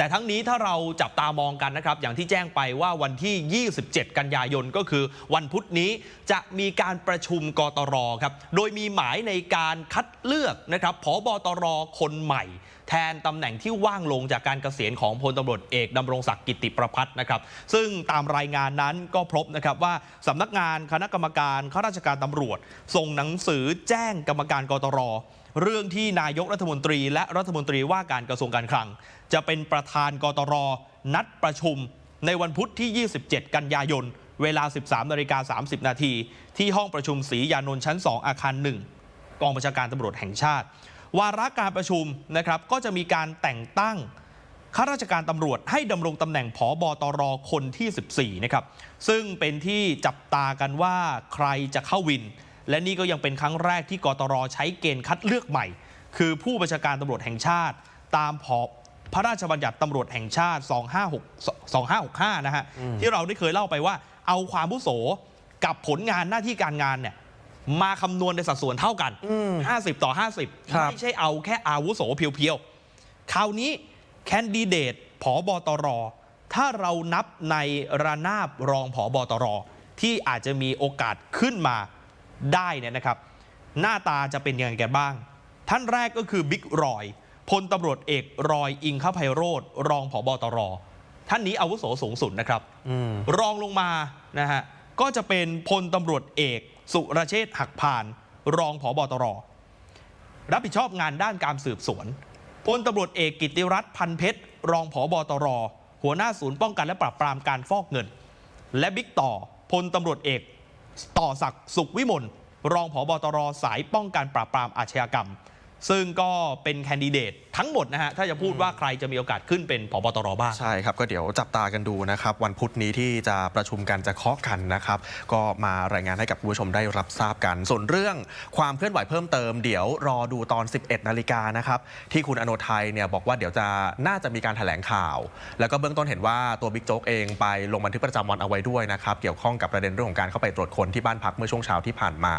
แต่ทั้งนี้ถ้าเราจับตามองกันนะครับ อย่างที่แจ้งไปว่าวันที่ 27 กันยายนก็คือวันพุธนี้จะมีการประชุมกตรครับ โดยมีหมายในการคัดเลือกนะครับผบตรคนใหม่ แทนตำแหน่งที่ว่างลงจากการเกษียณของพลตำรวจเอกดำรงศักดิ์กิติประพัฒน์นะครับ ซึ่งตามรายงานนั้นก็พบนะครับว่าสำนักงานคณะกรรมการข้าราชการตำรวจ ส่งหนังสือแจ้งกรรมการกตร เรื่องที่นายกรัฐมนตรี และรัฐมนตรีว่าการกระทรวงการคลัง จะเป็นประธานกตร นัดประชุม ในวันพุธที่ 27 กันยายน เวลา 13นาฬิกา30 นาทีที่ห้องประชุมศรียานนท์ชั้น 2 อาคาร 1 กองบัญชาการตำรวจแห่งชาติ วาระการประชุมนะครับก็จะมีการแต่งตั้งข้าราชการตำรวจให้ดำรงตำแหน่งผอบตรคนที่ 14 นะครับ ซึ่งเป็นที่จับตากันว่าใครจะเข้าวิน และนี่ก็ยังเป็นครั้งแรกที่กตรใช้เกณฑ์คัดเลือกใหม่ คือผู้บัญชาการตำรวจแห่งชาติ ตามพอพระราชบัญญัติตำรวจแห่งชาติ 256 2565 นะฮะที่เราได้เคยเล่าไปว่า เอาความผู้โสกับผลงานหน้าที่การงานเนี่ยมาคำนวณในสัดส่วนเท่ากัน 50 ต่อ 50ครับไม่ใช่เอาแค่อาวุโสเพียวๆ คราวนี้แคนดิเดตผอบตร ถ้าเรานับในระนาบรองผอบตร ที่อาจจะมีโอกาสขึ้นมา ได้เนี่ยนะครับ หน้าตาจะเป็นยังไงกันบ้าง ท่านแรกก็คือบิ๊กรอยพลตำรวจเอกรอยอิงคไพโรธรองผอบตร ท่านนี้อาวุโสสูงสุดนะครับอืมรองลงมานะฮะก็จะเป็นพลตำรวจเอกสุรเชษฐ์หักพาน รองผอบตร รับผิดชอบงานด้านการสืบสวนพลตำรวจเอกกิติรัตน์พันเพชร รองผอบตร หัวหน้าศูนย์ป้องกันและปราบปรามการฟอกเงิน และบิ๊กต่อพลตำรวจเอก ต่อศักดิ์สุขวิมลรองผอบตรสายป้องกันปราบปรามอาชญากรรม ซึ่งก็เป็นแคนดิเดตทั้งหมดนะฮะ ถ้าจะพูดว่าใครจะมีโอกาสขึ้นเป็นผบตรบ้าง ใช่ครับ ก็เดี๋ยวจับตากันดูนะครับ วันพุธนี้ที่จะประชุมกันจะเคาะกันนะครับ ก็มารายงานให้กับผู้ชมได้รับทราบกัน ส่วนเรื่องความเคลื่อนไหวเพิ่มเติม เดี๋ยวรอดูตอน 11 นาฬิกานะครับ ที่คุณอนไทยเนี่ยบอกว่าเดี๋ยวจะน่าจะมีการแถลงข่าว แล้วก็เบื้องต้นเห็นว่าตัวบิ๊กโจ๊กเองไปลงบันทึกประจำวันเอาไว้ด้วยนะครับเกี่ยวข้องกับประเด็นเรื่องของการเข้าไปตรวจคนที่บ้านพักเมื่อช่วงเช้าที่ผ่านมา